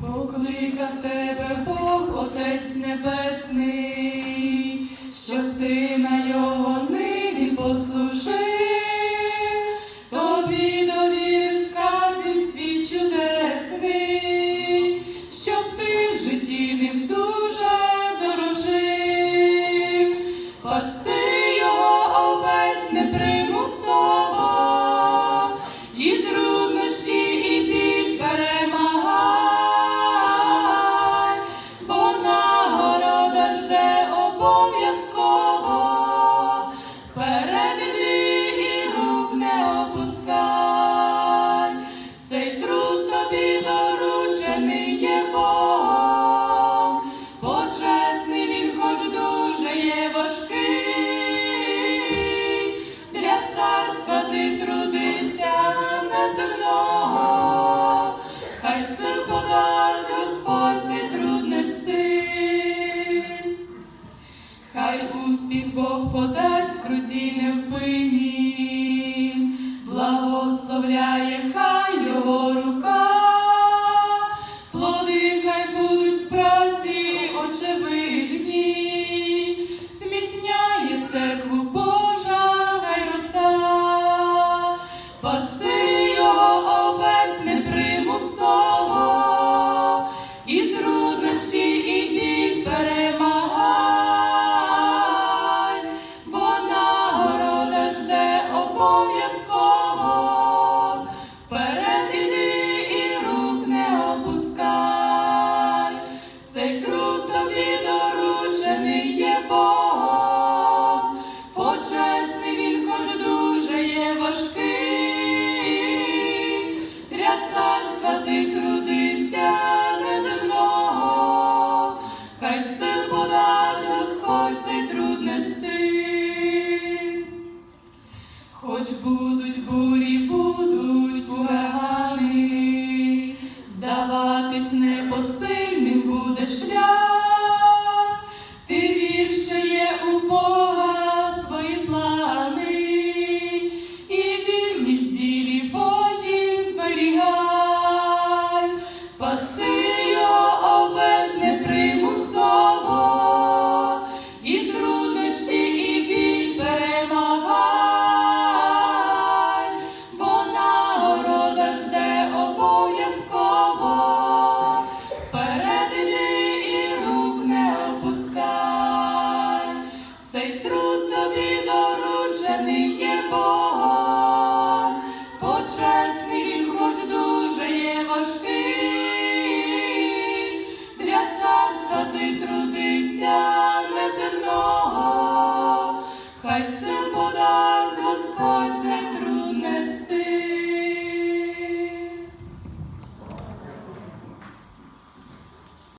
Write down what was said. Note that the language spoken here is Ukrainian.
Покликав тебе Бог, Отець Небесний, щоб ти на його ниві послужив, тобі довірив скарб він свій чудесний, щоб ти в житті ним дуже дорожив, паси його овець непримусово, паси його овець непримусово, і труднощі, і біль перемагай, бо нагорода жде обов'язково, вперед іди і рук не опускай, цей труд тобі доручений є Богом, ти трудися неземного, хай сил подасть Господь цей труд. Хоч будуть бурі, будуть урагани, здаватись непосильним буде шлях, доручений є Богом, почесний хоч дуже є важкий, для царства ти трудися неземного,